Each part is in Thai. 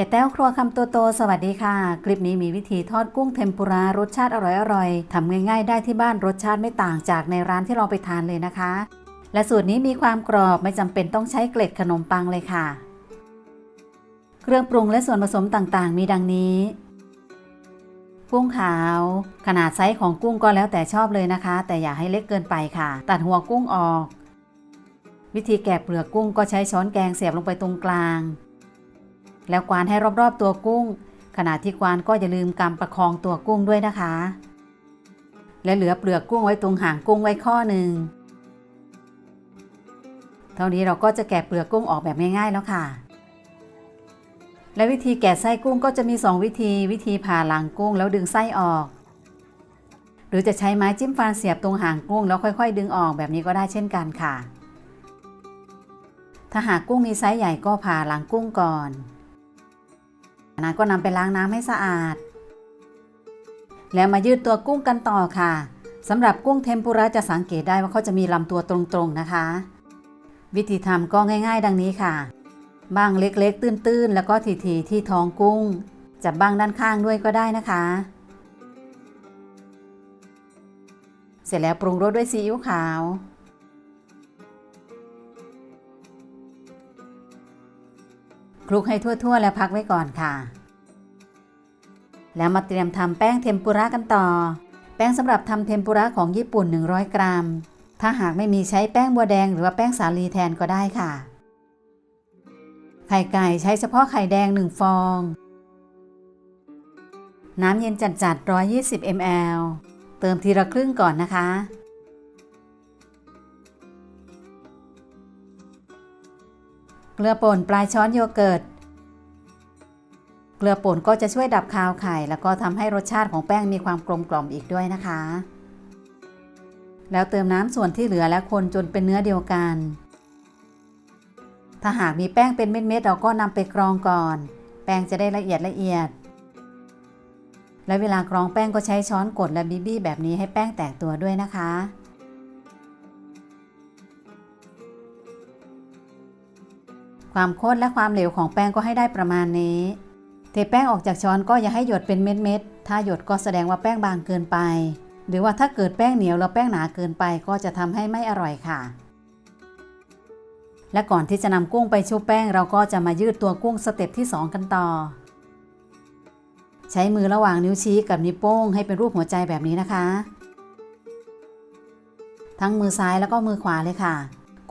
อย่าแต้วครัวคำโตโต สวัสดีค่ะ คลิปนี้มีวิธีทอดกุ้งเทมปุระรสชาติอร่อยๆทำง่ายๆ ได้ที่บ้านรสชาติไม่ต่างจากในร้านที่เราไปทานเลยนะคะ และสูตรนี้มีความกรอบไม่จำเป็นต้องใช้เกล็ดขนมปังเลยค่ะ เครื่องปรุงและส่วนผสมต่างๆ มีดังนี้ กุ้งขาว ขนาดไซส์ของกุ้งก็แล้วแต่ชอบเลยนะคะ แต่อย่าให้เล็กเกินไปค่ะ ตัดหัวกุ้งออก วิธีแกะเปลือกกุ้งก็ใช้ช้อนแกงเสียบลงไปตรงกลาง แล้วกวานให้รอบๆตัวกุ้ง ขณะที่กวานก็อย่าลืมกำประคองตัวกุ้งด้วยนะคะ และเหลือเปลือกกุ้งไว้ตรงหางกุ้งไว้ข้อหนึ่งเท่านี้เราก็จะแกะเปลือกกุ้งออกแบบง่ายๆแล้วค่ะ และวิธีแกะไส้กุ้งก็จะมี 2 วิธี วิธีผ่าหลังกุ้งแล้วดึงไส้ออก หรือจะใช้ไม้จิ้มฟันเสียบตรงหางกุ้งแล้วค่อยๆ ดึงออกแบบนี้ก็ได้เช่นกันค่ะ ถ้าหากกุ้งมีไซส์ใหญ่ก็ผ่าหลังกุ้งก่อน จากนั้นก็นำไปล้างน้ำให้สะอาด แล้วมายืดตัวกุ้งกันต่อค่ะสำหรับกุ้งเทมปุระจะสังเกตได้ว่าเขาจะมีลำตัวตรงๆนะคะ วิธีทำก็ง่าย ๆ ดังนี้ค่ะ บ้างเล็กๆ ตื้นๆ แล้วก็ทีๆที่ท้องกุ้ง จับบ้างด้านข้างด้วยก็ได้นะคะ เสร็จแล้วปรุงรสด้วยซีอิ๊วขาวคลุกให้ทั่วๆ แล้วพักไว้ก่อนค่ะ แล้วมาเตรียมทำแป้งเทมปุระกันต่อ แป้งสำหรับทำเทมปุระของญี่ปุ่น 100 กรัม ถ้าหากไม่มีใช้แป้งบัวแดงหรือว่าแป้งสาลีแทนก็ได้ค่ะ ไข่ไก่ใช้เฉพาะไข่แดง 1 ฟอง น้ำเย็นจัดๆ120 ml เติมทีละครึ่งก่อนนะคะเกลือป่นปลายช้อนโยเกิร์ต เกลือป่นก็จะช่วยดับคาวไข่ แล้วก็ทำให้รสชาติของแป้งมีความกลมกล่อมอีกด้วยนะคะ แล้วเติมน้ำส่วนที่เหลือและคนจนเป็นเนื้อเดียวกัน ถ้าหากมีแป้งเป็นเม็ดๆเราก็นำไปกรองก่อน แป้งจะได้ละเอียดละเอียด และเวลากรองแป้งก็ใช้ช้อนกดและบีบี้แบบนี้ให้แป้งแตกตัวด้วยนะคะความข้นและความเหลวของแป้งก็ให้ได้ประมาณนี้ เทแป้งออกจากช้อนก็อย่าให้หยดเป็นเม็ดๆ ถ้าหยดก็แสดงว่าแป้งบางเกินไป หรือว่าถ้าเกิดแป้งเหนียวแล้วแป้งหนาเกินไปก็จะทำให้ไม่อร่อยค่ะ และก่อนที่จะนำกุ้งไปชุบแป้งเราก็จะมายืดตัวกุ้งสเต็ปที่ 2 กันต่อ ใช้มือระหว่างนิ้วชี้กับนิ้วโป้งให้เป็นรูปหัวใจแบบนี้นะคะ ทั้งมือซ้ายแล้วก็มือขวาเลยค่ะ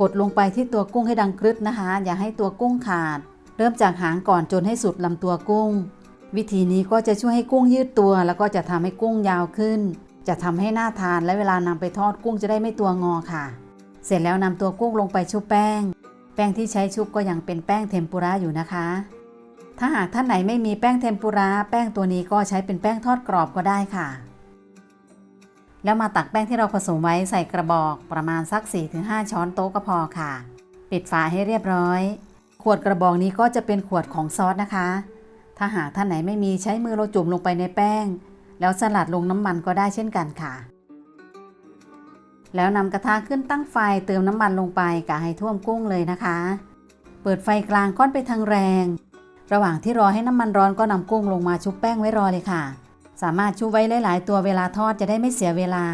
กดลงไปที่ตัวกุ้งให้ดังกรึดนะคะ อย่าให้ตัวกุ้งขาด เริ่มจากหางก่อนจนให้สุดลำตัวกุ้ง วิธีนี้ก็จะช่วยให้กุ้งยืดตัว แล้วก็จะทำให้กุ้งยาวขึ้น จะทำให้หน่าทานและเวลานำไปทอดกุ้งจะได้ไม่ตัวงอค่ะ เสร็จแล้วนำตัวกุ้งลงไปชุบแป้ง แป้งที่ใช้ชุบก็ยังเป็นแป้งเทมปุระอยู่นะคะ ถ้าหากท่านไหนไม่มีแป้งเทมปุระแป้งตัวนี้ก็ใช้เป็นแป้งทอดกรอบก็ได้ค่ะ แล้วมาตักแป้งที่เราผสมไว้ใส่กระบอกประมาณสัก 4-5 ช้อนโต๊ะก็พอค่ะ ปิดฝาให้เรียบร้อย ขวดกระบอกนี้ก็จะเป็นขวดของซอสนะคะ ถ้าหากท่านไหนไม่มีใช้มือเราจุ่มลงไปในแป้ง แล้วสลัดลงน้ำมันก็ได้เช่นกันค่ะ แล้วนำกระทะขึ้นตั้งไฟเติมน้ำมันลงไปกะให้ท่วมกุ้งเลยนะคะ เปิดไฟกลางก้อนไปทางแรง ระหว่างที่รอให้น้ำมันร้อนก็นำกุ้งลงมาชุบแป้งไว้รอเลยค่ะ สามารถชุบไว้หลาย ๆ ตัวเวลาทอดจะได้ไม่เสียเวลา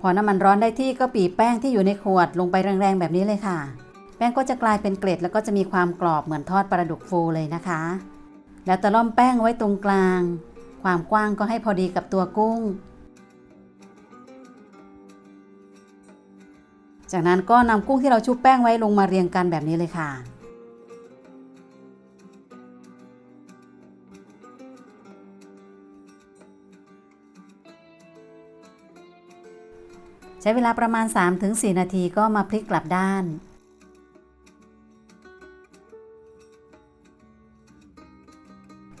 พอน้ำมันร้อนได้ที่ก็ปีบแป้งที่อยู่ในขวดลงไปแรง ๆ แบบนี้เลยค่ะ แป้งก็จะกลายเป็นเกล็ดแล้วก็จะมีความกรอบเหมือนทอดปลาดุกฟูเลยนะคะ แล้วตะล่อมแป้งไว้ตรงกลาง ความกว้างก็ให้พอดีกับตัวกุ้ง จากนั้นก็นำกุ้งที่เราชุบแป้งไว้ลงมาเรียงกันแบบนี้เลยค่ะใช้เวลาประมาณ 3-4 นาทีก็มาพลิกกลับด้าน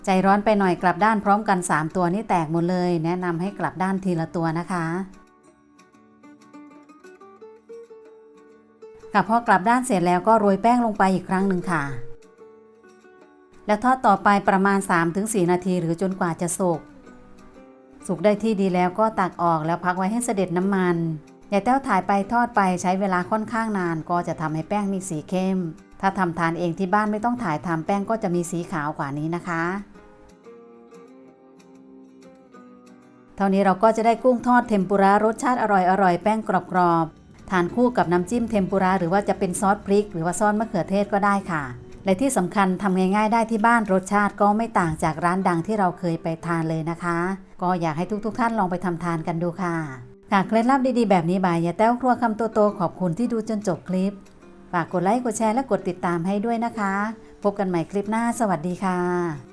ใจร้อนไปหน่อยกลับด้านพร้อมกัน 3 ตัวนี่แตกหมดเลย แนะนำให้กลับด้านทีละตัวนะคะค่ะพอกลับด้านเสร็จแล้วก็โรยแป้งลงไปอีกครั้งหนึ่งค่ะ แล้วทอดต่อไปประมาณ 3-4 นาทีหรือจนกว่าจะสุกสุกได้ที่ดีแล้วก็ตักออกแล้วพักไว้ให้เสด็จน้ำมันอย่าแต้วถ่ายไปทอดไปใช้เวลาค่อนข้างนานก็จะทำให้แป้งมีสีเข้ม ถ้าทำทานเองที่บ้านไม่ต้องถ่ายทำแป้งก็จะมีสีขาวกว่านี้นะคะ เท่านี้เราก็จะได้กุ้งทอดเทมปุระรสชาติอร่อยๆแป้งกรอบๆ ทานคู่กับน้ำจิ้มเทมปุระหรือว่าจะเป็นซอสพริก หรือว่าซอสมะเขือเทศก็ได้ค่ะ และที่สำคัญทำง่ายๆได้ที่บ้านรสชาติก็ไม่ต่างจากร้านดังที่เราเคยไปทานเลยนะคะ ก็อยากให้ทุกๆ ท่านลองไปทำทานกันดูค่ะค่ะเคล็ดลับดีๆ แบบนี้บายยาแต้วครัวคำโตๆขอบคุณที่ดูจนจบคลิป ฝากกดไลค์ กดแชร์ และกดติดตามให้ด้วยนะคะ พบกันใหม่คลิปหน้า สวัสดีค่ะ